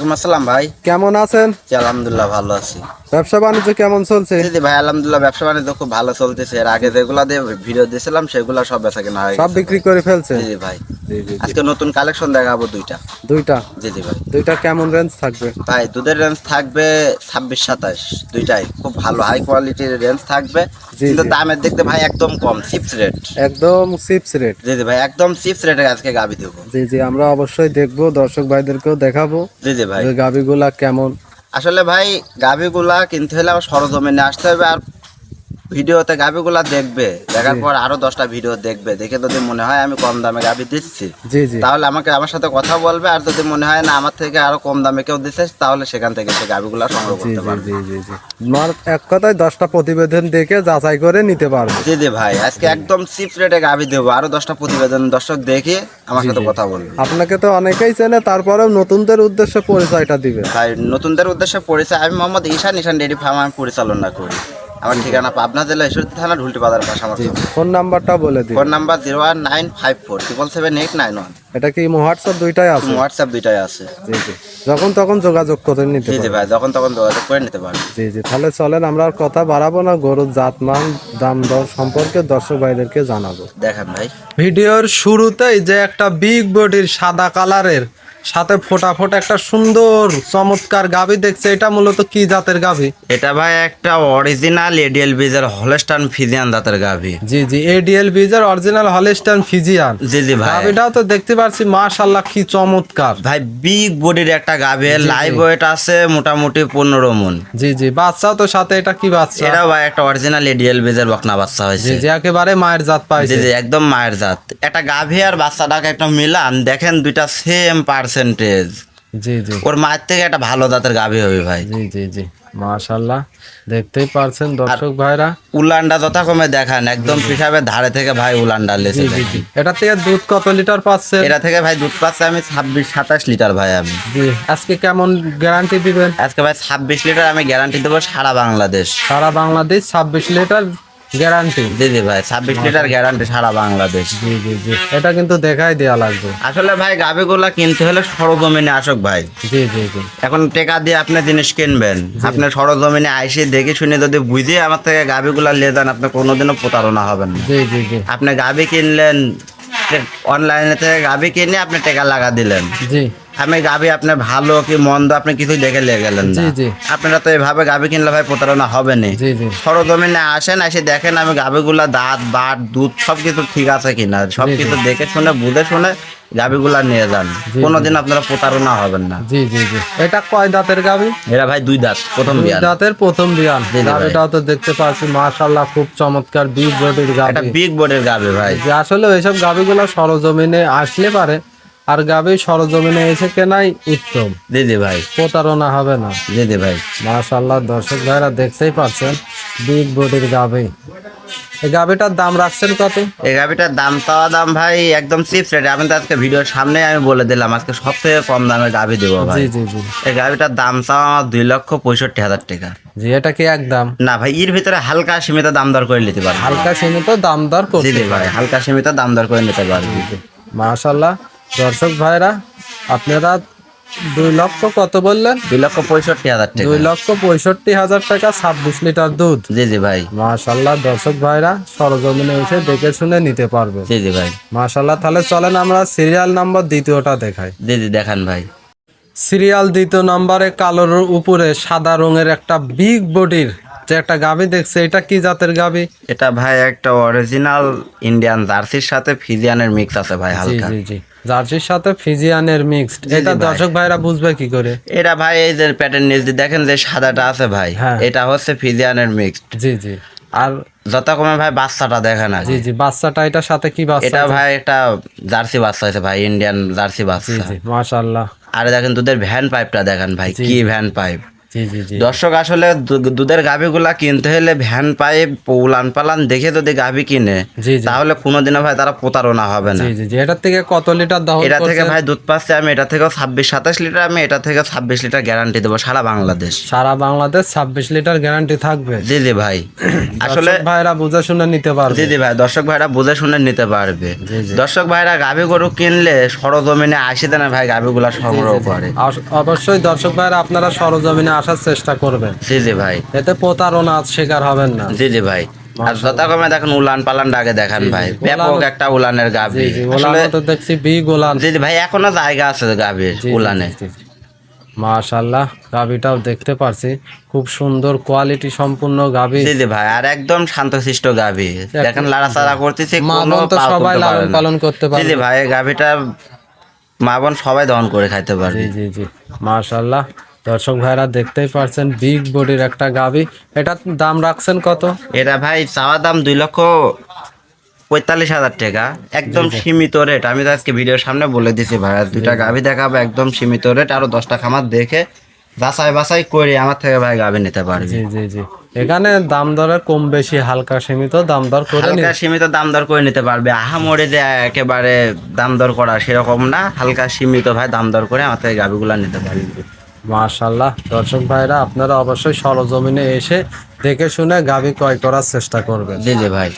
ওয়ালাইকুম আসসালাম ভাই। কেমন আছেন? জি আলহামদুলিল্লাহ ভালো আছি। ব্যবসা বাণিজ্য কেমন চলছে? ভাই আলহামদুলিল্লাহ ব্যবসা বাণিজ্য খুব ভালো চলতেছে। এর আগে যেগুলা দিয়ে ভিডিও দিয়েছিলাম সেগুলা সব বেচা কেনা হয়ে সব বিক্রি করে ফেলছে? জি জি ভাই। জি জি জি। আজকে নতুন কালেকশন দেখাবো দুইটা। দুইটা? জি জি ভাই। দুইটা কেমন রেঞ্জ থাকবে? ভাই দুধের রেঞ্জ থাকবে ছাব্বিশ সাতাশ দুইটাই। খুব ভালো হাই কোয়ালিটির রেঞ্জ থাকবে। কিন্তু দামের দেখতে ভাই একদম কম চিপস রেট একদম চিপস রেট জি জি ভাই একদম চিপস রেটে আজকে গাবি দেবো। জি জি আমরা অবশ্যই দেখব দর্শক ভাইদেরকেও দেখাবো। জি জি ভাই। গাভীগুলা কেমন? আসলে ভাই গাভিগুলা কিনতে হলে আবার সরজমিনে আসতে হবে আর ভিডিওতে গাভিগুলা দেখবে দেখার পর আরও দশটা ভিডিও দেখবে দেখে যদি মনে হয় আমি কম দামে গাভি দিচ্ছি তাহলে আমাকে আমার সাথে কথা বলবে আর যদি মনে হয় না আমার থেকে আরও কম দামে কেউ দিচ্ছে তাহলে সেখান থেকে সে গাভিগুলা সংগ্রহ করতে পারবে। এক কথায় দশটা প্রতিবেদন দেখে যাচাই করে নিতে পারবে। জি জি ভাই আজকে একদম চিপ রেটে গাভি দেবো আরও দশটা প্রতিবেদন দর্শক দেখে আমার সাথে কথা বলবে। আপনাকে তো অনেকেই চেনে তারপরেও নতুনদের উদ্দেশ্যে পরিচয়টা দিবে তাই নতুনদের উদ্দেশ্যে পরিচয় আমি মোহাম্মদ ঈশান ঈশান ডেরি ফার্ম আমি পরিচালনা করি। আমার ঠিকানা পাবনা জেলা ঈশ্বরদী থানা ঢুলটি বাজার পাশে আমার ফোন নাম্বারটা বলে দিন। Phone number zero one nine five four triple seven eight nine one এটা কি হোয়াটসঅ্যাপ দুইটাই আছে? হোয়াটসঅ্যাপ দুইটাই আছে। জি জি। যখন তখন যোগাযোগ করে নিতে জি জি ভাই যখন তখন যোগাযোগ করে নিতে পারবেন জি জি। তাহলে চলেন আমরা আর কথা বাড়াবো না। গরুর জাতমান দাম দর সম্পর্কে দর্শক ভাইদেরকে জানাব। দেখেন ভাই। ভিডিওর শুরুতেই যে একটা বিগ বডির সাদা কালারের সাথে ফোটা ফোটা একটা সুন্দর চমৎকার গাভি দেখছে। এটা মূলত কি জাতের গাভি এটা ভাই একটা অরিজিনাল এডিএল বিজের হলস্টান ফিজিয়ান দাঁতের গাভি জি জি এডিএল বিজের অরিজিনাল হলিস্টান ফিজিয়ান জি জি ভাই। গাভিটাও তো দেখতে পাচ্ছি মাশাল্লাহ কি চমৎকার। ভাই বিগ বডির একটা গাভি লাইভ ওয়েট আছে মোটামুটি পনেরো মন। জি জি বাচ্চা তো সাথে এটা কি বাচ্চা? এটা ভাই একটা অরিজিনাল এডিএল বিজের বকনা বাচ্চা হয়েছে। জি জি একেবারে মায়ের জাত পাইছে। জি জি একদম মায়ের জাত। একটা গাভি আর বাচ্চাটাকে একটা মিলান দেখেন দুইটা সেম পার্সেন্টেজ জি জি। ওর মায়ের থেকে একটা ভালো জাতের গাভি হবে ভাই। জি জি জি। মাশাল্লাহ দেখতেই পারছেন দর্শক ভাইরা। উলান্ডা যথাক্রমে দেখান একদম পিসাবের ধারে থেকে ভাই উলান্ডা লেছে এটা থেকে দুধ কত লিটার পাচ্ছে এটা থেকে ভাই দুধ পাচ্ছে আমি ছাব্বিশ সাতাশ লিটার ভাই আমি। আজকে কেমন গ্যারান্টি দিবেন? আজকে ভাই ছাব্বিশ লিটার আমি গ্যারান্টি দেবো সারা বাংলাদেশ। সারা বাংলাদেশ ছাব্বিশ লিটার গ্যারান্টি জি জি ভাই ছাব্বিশ লিটার গ্যারান্টি সারা বাংলাদেশ। জি জি জি। এটা কিন্তু দেখাই দেওয়া লাগবে। আসলে ভাই গাভিগুলা কিনতে হলে সরজমিনে আসুক ভাই। জি জি জি। এখন টাকা দিয়ে আপনি জিনিস কিনবেন। আপনি সরজমিনে আইসে দেখে শুনে যদি বুঝে আমার থেকে গাভিগুলা নিয়ে যান আপনি কোনোদিনও প্রতারণা হবেন না। জি জি জি। আপনি গাভি কিনলেন অনলাইনে থেকে গাভি কিনে আপনি টাকা লাগা দিলেন। জি। আমি গাভি আপনি ভালো কি মন্দ আপনি কিছু দেখে লেগে গেলেন না। জি, জি। আপনারা তো এইভাবে গাভি কিনলে ভাই প্রতারণা হবে না। জি জি। সরজমিনে আসেন এসে দেখেন আমি গাভিগুলা দাঁত বাট দুধ সব কিছু ঠিক আছে কিনা। সব কিছু দেখে শুনে বুঝে শুনে গাভিগুলা নিয়ে যান। কোনোদিন আপনারা প্রতারণা হবেন না। জি জি জি। এটা কয় দাঁতের গাবি? এরা ভাই দুই দাঁত প্রথম দুই দাঁতের প্রথম বিয়ান ভাই। তো দেখতে পাচ্ছি মাশাল্লাহ খুব চমৎকার বিগ বডির একটা গাবি। বিগ বোর্ডের গাভি ভাই। যে আসলে এইসব গাবিগুলো সরজমিনে আসলে পারে আর গাবি সরজমিনে এসে কেনাই উত্তম। জি ভাই। প্রতারণা হবে না। দিদি ভাই। মাশাল্লাহ দর্শক ভাইরা দেখতেই পাচ্ছেন বিগ বডির গাবি। এই গাবিটার দাম রাখছেন কত? এই গাভিটার দাম চাওয়া দাম ভাই একদম চিপস রেট। আমি তো আজকে ভিডিওর সামনে আমি বলে দিলাম আজকে সব থেকে কম দামে গাভি দেবো ভাই। জি জি। জি এই গাভিটার দাম চাওয়া আমার দুই লক্ষ পঁয়ষট্টি হাজার টাকা। জি এটা কি একদম না ভাই এর ভিতরে হালকা সীমিত দাম দর করে নিতে পারব। হালকা সীমিত দাম দর জি করতে জি ভাই হালকা সীমিত দাম দর করে নিতে পারবি। মাশাল্লাহ দর্শক ভাইরা আপনারা দুই লক্ষ কত বললেন? দুই লক্ষ পঁয়ষট্টি হাজার টাকা। দুই লক্ষ পঁয়ষট্টি হাজার টাকা ছাব্বিশ লিটার দুধ। জি জি ভাই। মাশাল্লাহ দর্শক ভাইরা সরজমিনে এসে দেখে শুনে নিতে পারবে জি জি ভাই। মাশাল্লাহ তাহলে চলেন আমরা সিরিয়াল নাম্বার দ্বিতীয়টা দেখাই। জি জি দেখান ভাই। সিরিয়াল দ্বিতীয় নম্বরে কালোর উপরে সাদা রঙের একটা বিগ বডির যে একটা গাভি দেখছে এটা কি জাতের গাভি? এটা ভাই একটা অরিজিনাল ইন্ডিয়ান জার্সির সাথে ফিজিয়ানের মিক্স আছে ভাই হালকা। জি জি। জার্সির সাথে ফিজিয়ানের মিক্সড এটা দর্শক ভাইরা বুঝবে কি করে? এটা ভাই এই যে প্যাটার্ন দিয়ে দেখেন যে সাদাটা আছে ভাই হ্যাঁ। এটা হচ্ছে ফিজিয়ানের মিক্সড জি জি। আর যতক্ষণে ভাই বাচ্চাটা দেখেন আগে জি জি বাচ্চাটা এটার সাথে কি বাচ্চা এটা ভাই একটা জার্সি বাচ্চা আছে ভাই ইন্ডিয়ান জার্সি বাচ্চা। জি মাশাল্লাহ আর দেখেন দুধের ভ্যান পাইপটা দেখেন ভাই কি ভ্যান পাইপ জি। জি জি দর্শক আসলে দুধের গাভিগুলা কিনতে হলে ভ্যান পাইপ উলান পালান দেখে যদি গাভি কিনে তাহলে কোনোদিনও ভাই তারা প্রতারণা হবে না। এটার থেকে কত লিটার দহন এটা থেকে ভাই দুধ পাচ্ছে আমি এটা থেকে ছাব্বিশ সাতাশ লিটার আমি এটা থেকে ছাব্বিশ লিটার গ্যারান্টি দেবো সারা বাংলাদেশ। সারা বাংলাদেশ ছাব্বিশ লিটার গ্যারান্টি থাকবে। জি জি ভাই। আসলে ভাইরা বুঝে শুনে নিতে পারবে। জি জি ভাই দর্শক ভাইরা বুঝে শুনে নিতে পারবে। দর্শক ভাইরা গাভি গরু কিনলে সরজমিনে আসি দেন ভাই গাভিগুলা সংগ্রহ করে। অবশ্যই দর্শক ভাইরা আপনারা সরজমিনে আসার চেষ্টা করবেন জি জি ভাই এতে প্রতারণা শিকার হবেন না জি জি ভাই আর যথাক্রমে দেখেন উলান পালান ডাকে দেখান ভাই ব্যাপক একটা উলানের গাভি আসলে তো দেখছি বি গোলান জি ভাই এখনও জায়গা আছে গাভির উলানে মাশাল্লাহ দেখতে পারছি খুব সুন্দর কোয়ালিটি সম্পূর্ণ গাবি জি ভাই আর একদম শান্তশিষ্ট গাভি দেখেন লাড়াচাড়া করতেছে কোনো সবাই লালন পালন করতে পারে জি ভাই গাভিটা মা বোন সবাই দহন করে খাইতে পারবে জি জি জি মাশাল্লাহ দর্শক ভাইরা দেখতেই পারছেন বিগ বডির একটা গাবি এটার দাম রাখছেন কত? এটা ভাই চাওয়া দাম দুই লক্ষ পঁয়তাল্লিশ হাজার টাকা। একদম সীমিত রেট আমি তো আজকে ভিডিওর সামনে বলে দিছি ভাই দুইটা গাভি দেখাবো একদম সীমিত রেট আরও দশটা খামার দেখে বাছাই বাছাই করে আমার থেকে ভাই গাভি নিতে পারবে। জি জি জি। এখানে দাম দরের কম বেশি হালকা সীমিত দাম দর করে হালকা সীমিত দাম দর করে নিতে পারবে। আহামরে যে একেবারে দাম দর করা সেরকম না হালকা সীমিত ভাই দাম দর করে আমার থেকে গাভিগুলা নিতে পারবে। মাশাল্লাহ দর্শক ভাইরা, আপনারা অবশ্যই সরজমিনে এসে দেখে শুনে গাভী ক্রয় করার চেষ্টা করবেন। জি জি ভাই।